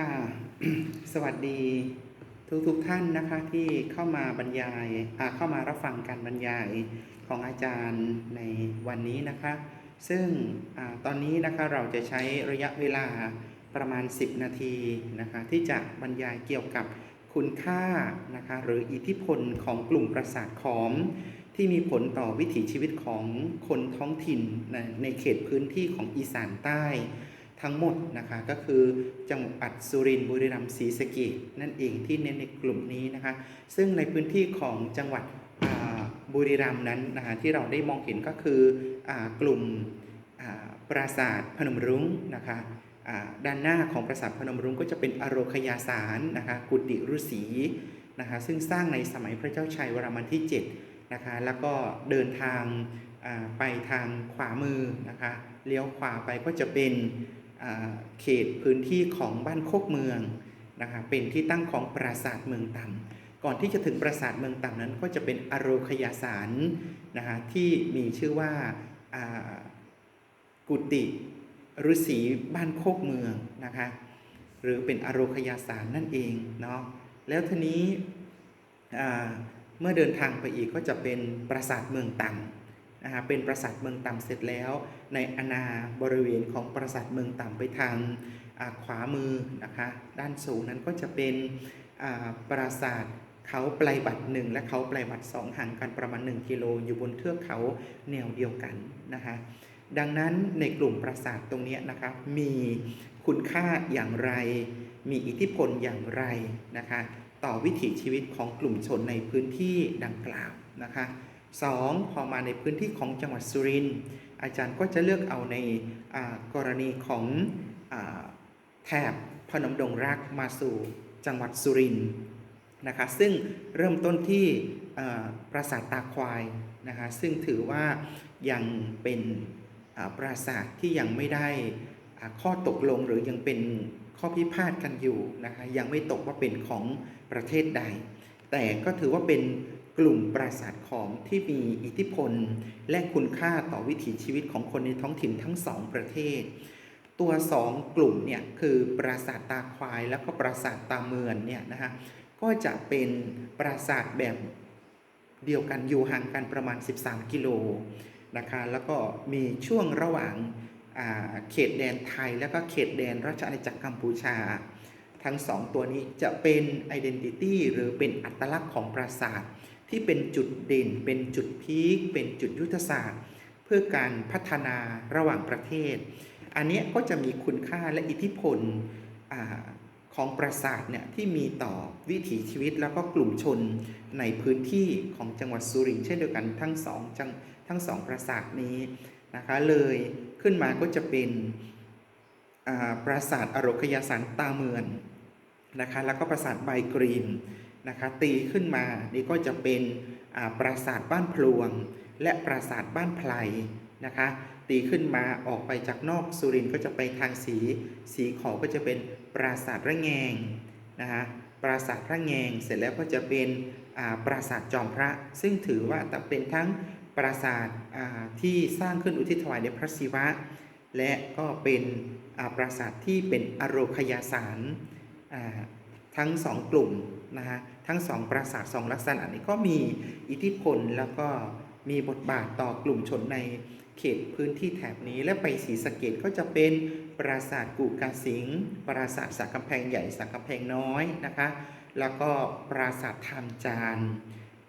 ค่ะสวัสดีทุกทุกท่านนะคะที่เข้ามาบรรยายเข้ามารับฟังการบรรยายของอาจารย์ในวันนี้นะคะ ซึ่งอตอนนี้นะคะเราจะใช้ระยะเวลาประมาณ 10 นาทีนะคะที่จะบรรยายเกี่ยวกับคุณค่านะคะหรืออิทธิพลของกลุ่มประสาทขอม ที่มีผลต่อวิถีชีวิตของคนท้องถิ่นในเขตพื้นที่ของอีสานใต้ ทั้งหมดนะคะก็คือจังหวัดสุรินทร์บุรีรัมย์ศรีสะเกษนั่นเองที่เน้นในกลุ่มนี้นะคะ ซึ่งในพื้นที่ของจังหวัดบุรีรัมย์นั้นนะคะที่เราได้มองเห็นก็คืออกลุ่มปราสาทพนมรุ้งนะคะด้านหน้าของปราสาทพนมรุ้งก็จะเป็นอโรคยาสารนะคะกุฏิฤาษีนะคะซึ่งสร้างในสมัยพระเจ้าชัยวรมันที่7นะคะแล้วก็เดินทางไปทางขวามือนะคะเลี้ยวขวาไปก็จะเป็น เขตพื้นที่ของบ้านโคกเมืองนะคะเป็นที่ตั้งของปราสาทเมืองต่ำก่อนที่จะถึงปราสาทเมืองต่ำนั้นก็จะเป็นอโรคยาสารนะคะที่มีชื่อว่ากุฏิฤาษีบ้านโคกเมืองนะคะหรือเป็นอโรคยาสารนั่นเองเนาะแล้วทีนี้เมื่อเดินทางไปอีกก็จะเป็นปราสาทเมืองต่ำ นะคะเป็นปราสาทเมืองต่ำเสร็จแล้ว ในอนาบริเวณของปราสาทเมืองต่ำไปทางขวามือนะคะด้านสูงนั้นก็จะเป็นปราสาทเขาปลายบัตรหนึ่งและเขาปลายบัตรสองห่างกันประมาณ 1 กิโลอยู่บนเทือกเขาแนวเดียวกันนะคะดังนั้นในกลุ่มปราสาทตรงนี้นะคะมีคุณค่าอย่างไร มีอิทธิพลอย่างไรนะคะต่อวิถีชีวิตของกลุ่มชนในพื้นที่ดังกล่าวนะคะ สองพอมาในพื้นที่ของจังหวัดสุรินทร์อาจารย์ก็จะเลือกเอาในกรณีของอแถบพนมดงรักมาสู่จังหวัดสุรินทร์นะคะซึ่งเริ่มต้นที่ปราสาทตาควายนะคะซึ่งถือว่ายังเป็นปราสาทที่ยังไม่ได้ข้อตกลงหรือยังเป็นข้อพิพาทกันอยู่นะคะยังไม่ตกว่าเป็นของประเทศใด แต่ก็ถือว่าเป็น กลุ่มปราสาทขอมที่มีอิทธิพล และคุณค่าต่อวิถีชีวิตของคนในท้องถิ่นทั้งสองประเทศ ตัวสองกลุ่มเนี่ยคือปราสาทตาควายแล้วก็ปราสาทตาเมือนเนี่ยนะฮะก็จะเป็นปราสาทแบบเดียวกันอยู่ห่างกันประมาณ 13 กิโลนะคะแล้วก็มีช่วงระหว่างเขตแดนไทยแล้วก็เขตแดนราชอาณาจักรกัมพูชา ทั้งสองตัวนี้จะเป็น identity หรือเป็นอัตลักษณ์ของปราสาท ที่เป็นจุดเด่น เป็นจุดพีคเป็นจุดยุทธศาสตร์ เพื่อการพัฒนาระหว่างประเทศ อันนี้ก็จะมีคุณค่าและอิทธิพลอของปราสาทเนี่ยที่มีต่อวิถีชีวิตแล้วก็กลุ่มชนในพื้นที่ของจังหวัดสุรินทร์เช่นเดียวกันทั้งสองจังทั้งสองปราสาทนี้นะคะเลยขึ้นมาก็จะเป็นปราสาทอโรคยาสันตาเมือนนะคะแล้วก็ปราสาทใบกรีน นะคะตีขึ้นมานี่ก็จะเป็นปราสาทบ้านพลวง และปราสาทบ้านไพลนะคะตีขึ้นมาออกไปจากนอกสุรินทร์ก็จะไปทางสี สีขอก็จะเป็นปราสาทระแงงนะคะปราสาทระแงงเสร็จแล้วก็จะเป็นปราสาทจอมพระ ซึ่งถือว่าเป็นทั้งปราสาทที่สร้างขึ้นอุทิศถวายในพระศิวะ และก็เป็นปราสาทที่เป็นอโรคยาสาร ทั้งสองกลุ่มนะฮะทั้งสองปราสาทสองลักษณะนี้ก็มีอิทธิพลแล้วก็มีบทบาทต่อกลุ่มชนในเขตพื้นที่แถบนี้และไปศรีสะเกดก็จะเป็นปราสาทกูกาสิงปราสาทสักกำแพงใหญ่สักกำแพงน้อยนะคะแล้วก็ปราสาททามจาน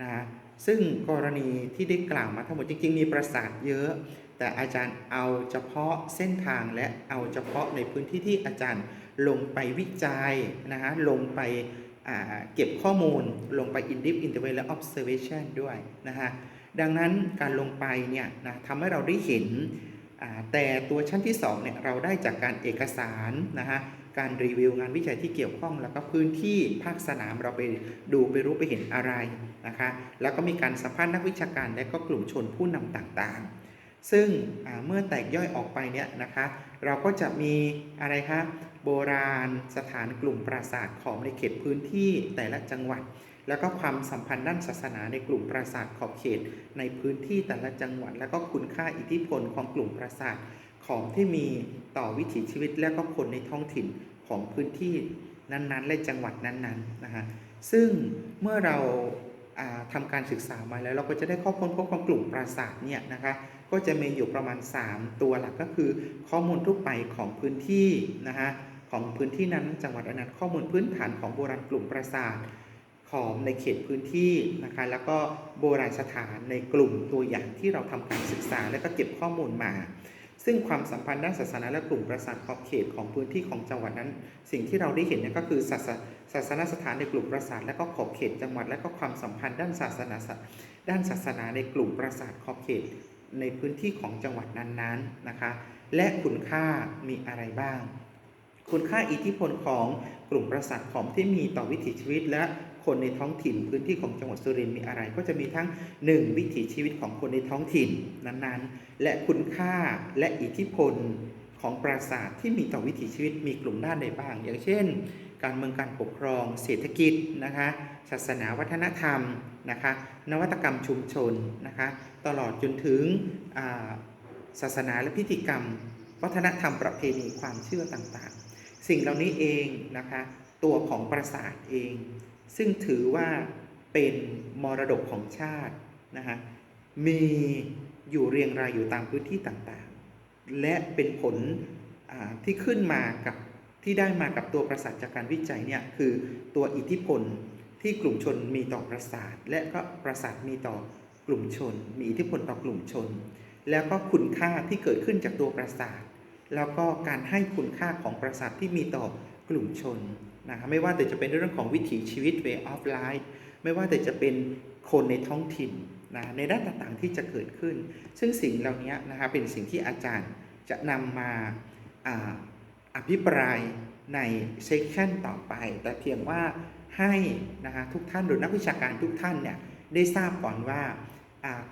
นะฮะซึ่งกรณีที่ได้กล่าวมาทั้งหมดจริงๆ มีปราสาทเยอะ แต่อาจารย์เอาเฉพาะเส้นทางและเอาเฉพาะในพื้นที่ที่อาจารย์ลงไปวิจัยนะฮะลงไปเก็บข้อมูลลงไป in deep interval และ observation ด้วยนะฮะดังนั้นการลงไปเนี่ยนะทำให้เราได้เห็น แต่ตัวชั้นที่2เนี่ยเราได้จากการเอกสารนะฮะการรีวิวงานวิจัยที่เกี่ยวข้องแล้วก็พื้นที่ภาคสนามเราไปดูไปรู้ไปเห็นอะไรนะคะแล้วก็มีการสัมภาษณ์นักวิชาการและก็กลุ่มชนผู้นำต่างๆ ซึ่งเมื่อแตกย่อยออกไปเนี่ยนะคะ เราก็จะมีอะไรคะโบราณสถานกลุ่มปราสาทของในเขตพื้นที่แต่ละจังหวัด แล้วก็ความสัมพันธ์ด้านศาสนาในกลุ่มปราสาทขอบเขต ในพื้นที่แต่ละจังหวัด แล้วก็คุณค่าอิทธิพลของกลุ่มปราสาทของที่มีต่อวิถีชีวิตและก็คนในท้องถิ่นของพื้นที่นั้นๆ และจังหวัดนั้นๆนะฮะซึ่งเมื่อเราทำาการศึกษามาแล้วเราก็จะได้ข้อค้นพบของกลุ่มปราสาทเนี่ยนะคะ ก็จะมีอยู่ประมาณ 3 ตัวหลักก็คือ ข้อมูลทั่วไปของพื้นที่นะฮะของพื้นที่นั้นจังหวัดอนั้นข้อมูลพื้นฐานของโบราณกลุ่มปราสาทของในเขตพื้นที่นะคะแล้วก็โบราณสถานในกลุ่มตัวอย่างที่เราทำการศึกษาและก็เก็บข้อมูลมา ซึ่งความสัมพันธ์ด้านศาสนาและกลุ่มประสาทขอบเขตของพื้นที่ของจังหวัดนั้น สิ่งที่เราได้เห็นเนี่ยก็คือศาสศาสนสถานในกลุ่มประสาทและก็ขอบเขตจังหวัดและก็ความสัมพันธ์ด้านศาสนาด้านศาสนาในกลุ่มประสาทขอบเขต ในพื้นที่ของจังหวัดนั้นๆนะคะ และคุณค่ามีอะไรบ้าง คุณค่าอิทธิพลของกลุ่มประสาทขอมที่มีต่อวิถีชีวิต และคนในท้องถิ่นพื้นที่ของจังหวัดสุรินทร์มีอะไร ก็จะมีทั้ง 1. วิถีชีวิตของคนในท้องถิ่นนั้นๆ และคุณค่าและอิทธิพลของปราสาทที่มีต่อวิถีชีวิตมีกลุ่มด้านใดบ้าง อย่างเช่น การเมืองการปกครอง เศรษฐกิจนะคะศาสนาวัฒนธรรมนะคะนวัตกรรมชุมชนนะคะตลอดจนถึงศาสนาและพิธีกรรม วัฒนธรรมประเพณีความเชื่อต่างๆ สิ่งเหล่านี้เองนะคะตัวของปราสาทเอง ซึ่งถือว่าเป็นมรดกของชาตินะคะมีอยู่เรียงรายอยู่ตามพื้นที่ต่างๆ และเป็นผลที่ขึ้นมากับ ที่ได้มากับตัวปราสาทจากการวิจัยเนี่ยคือตัวอิทธิพลที่กลุ่มชนมีต่อปราสาท และก็ปราสาทมีต่อกลุ่มชน มีอิทธิพลต่อกลุ่มชน แล้วก็คุณค่าที่เกิดขึ้นจากตัวปราสาท แล้วก็การให้คุณค่าของปราสาทที่มีต่อกลุ่มชนนะคะไม่ว่าแต่จะเป็นเรื่องของวิถีชีวิต way of life ไม่ว่าแต่จะเป็นคนในท้องถิ่นนะในด้านต่างๆที่จะเกิดขึ้น ซึ่งสิ่งเหล่านี้นะคะเป็นสิ่งที่อาจารย์จะนำมา อภิปรายในเซสชันต่อไป แต่เพียงว่าให้นะคะทุกท่านหรือนักวิชาการทุกท่านเนี่ยได้ทราบก่อนว่า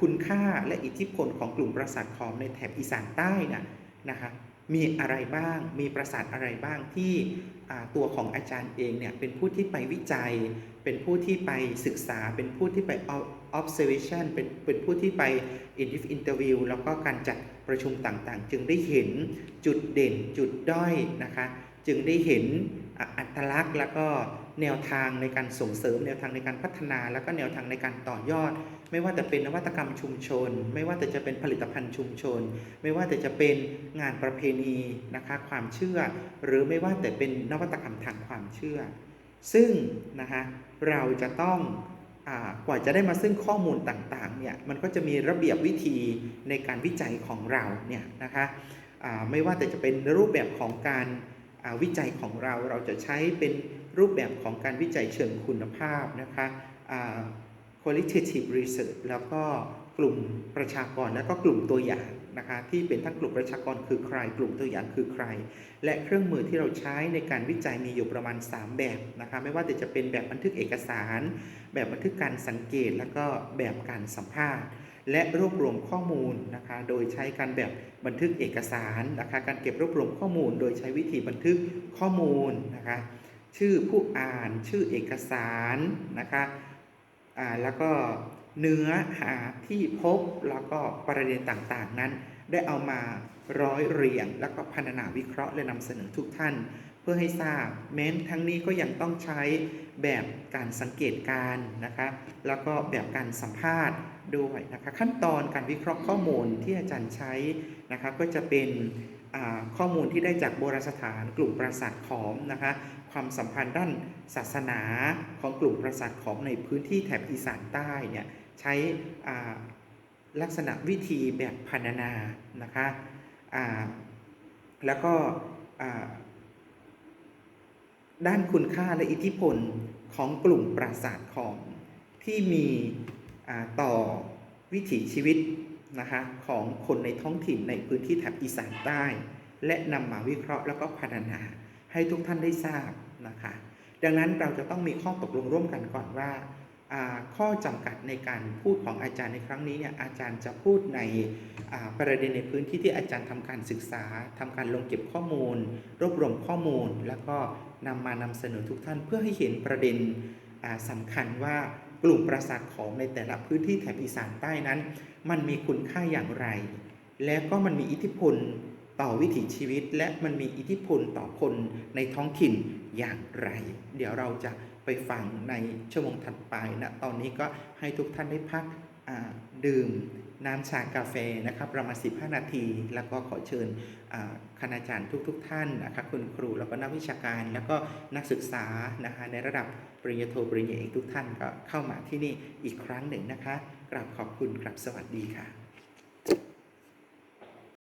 คุณค่าและอิทธิพลของกลุ่มปราสาทขอมในแถบอีสานใต้น่ะนะคะมีอะไรบ้าง มีปราสาทอะไรบ้างที่ตัวของอาจารย์เองเนี่ยเป็นผู้ที่ไปวิจัย เป็นผู้ที่ไปศึกษา เป็นผู้ที่ไป observation เป็นเป็นผู้ที่ไป interview แล้วก็การจัดประชุมต่างๆ จึงได้เห็นจุดเด่นจุดด้อยนะคะ จึงได้เห็นอัตลักษณ์ แล้วก็แนวทางในการส่งเสริม แนวทางในการพัฒนา แล้วก็แนวทางในการต่อยอด ไม่ว่าแต่เป็นนวัตกรรมชุมชน ไม่ว่าแต่จะเป็นผลิตภัณฑ์ชุมชน ไม่ว่าแต่จะเป็นงานประเพณีนะคะความเชื่อ หรือไม่ว่าแต่เป็นนวัตกรรมทางความเชื่อ ซึ่งนะคะเราจะต้อง กว่าจะได้มาซึ่งข้อมูลต่างๆเนี่ยมันก็จะมีระเบียบวิธีในการวิจัยของเราเนี่ยนะคะไม่ว่าแต่จะเป็นรูปแบบของการวิจัยของเราเราจะใช้เป็นรูปแบบของการวิจัยเชิงคุณภาพนะคะอ่า qualitative research แล้วก็ กลุ่มประชากรและก็กลุ่มตัวอย่างนะคะที่เป็นทั้งกลุ่มประชากรคือใคร กลุ่มตัวอย่างคือใคร และเครื่องมือที่เราใช้ในการวิจัยมีอยู่ประมาณ 3 แบบนะคะไม่ว่าจะเป็นแบบบันทึกเอกสาร แบบบันทึกการสังเกต แล้วก็แบบการสัมภาษณ์ และรวบรวมข้อมูลนะคะโดยใช้การแบบบันทึกเอกสารนะคะการเก็บรวบรวมข้อมูล โดยใช้วิธีบันทึกข้อมูลนะคะชื่อผู้อ่านชื่อเอกสารนะคะอ่าแล้วก็ เนื้อหาที่พบแล้วก็ประเด็นต่างๆ นั้น ได้เอามาร้อยเรียง แล้วก็พัฒนาวิเคราะห์และนำเสนอทุกท่าน เพื่อให้ทราบแม้นทั้งนี้ก็ยังต้องใช้แบบการสังเกตการนะคะแล้วก็แบบการสัมภาษณ์ด้วยนะคะขั้นตอนการวิเคราะห์ข้อมูลที่อาจารย์ใช้นะคะก็จะเป็น ข้อมูลที่ได้จากโบราณสถานกลุ่มปราสาทขอมนะคะความสัมพันธ์ด้านศาสนาของกลุ่มปราสาทขอมในพื้นที่แถบอีสานใต้เนี่ยใช้ลักษณะวิธีแบบพรรณนานะคะแล้วก็ด้านคุณค่าและอิทธิพลของกลุ่มปราสาทของที่มีต่อวิถีชีวิต นะคะของคนในท้องถิ่นในพื้นที่แถบอีสานใต้ และนำมาวิเคราะห์แล้วก็พัฒนาให้ทุกท่านได้ทราบนะคะดังนั้นเราจะต้องมีข้อตกลงร่วมกันก่อนว่า ข้อจำกัดในการพูดของอาจารย์ในครั้งนี้เนี่ยอาจารย์จะพูดในประเด็นในพื้นที่ที่อาจารย์ทำการศึกษาทำการลงเก็บข้อมูล รวบรวมข้อมูล แล้วก็นำมานำเสนอทุกท่านเพื่อให้เห็นประเด็นอ่าสำคัญว่า กลุ่มปราสาทขอมในแต่ละพื้นที่แถบอีสานใต้นั้น มันมีคุณค่าอย่างไร และก็มันมีอิทธิพลต่อวิถีชีวิต และมันมีอิทธิพลต่อคนในท้องถิ่นอย่างไร เดี๋ยวเราจะไปฟังในชั่วโมงถัดไปนะตอนนี้ก็ให้ทุกท่านได้พัก ดื่มน้ำชากาแฟนะครับประมาณ 15 นาที แล้วก็ขอเชิญคณาจารย์ทุกๆทท่านนะครับคุณครูแล้วก็นักวิชาการ แล้วก็นักศึกษานะคะในระดับปริญญาโทปริญญาเอกทุกท่านก็เข้ามาที่นี่อีกครั้งหนึ่งนะคะกราบขอบคุณกราบสวัสดีค่ะ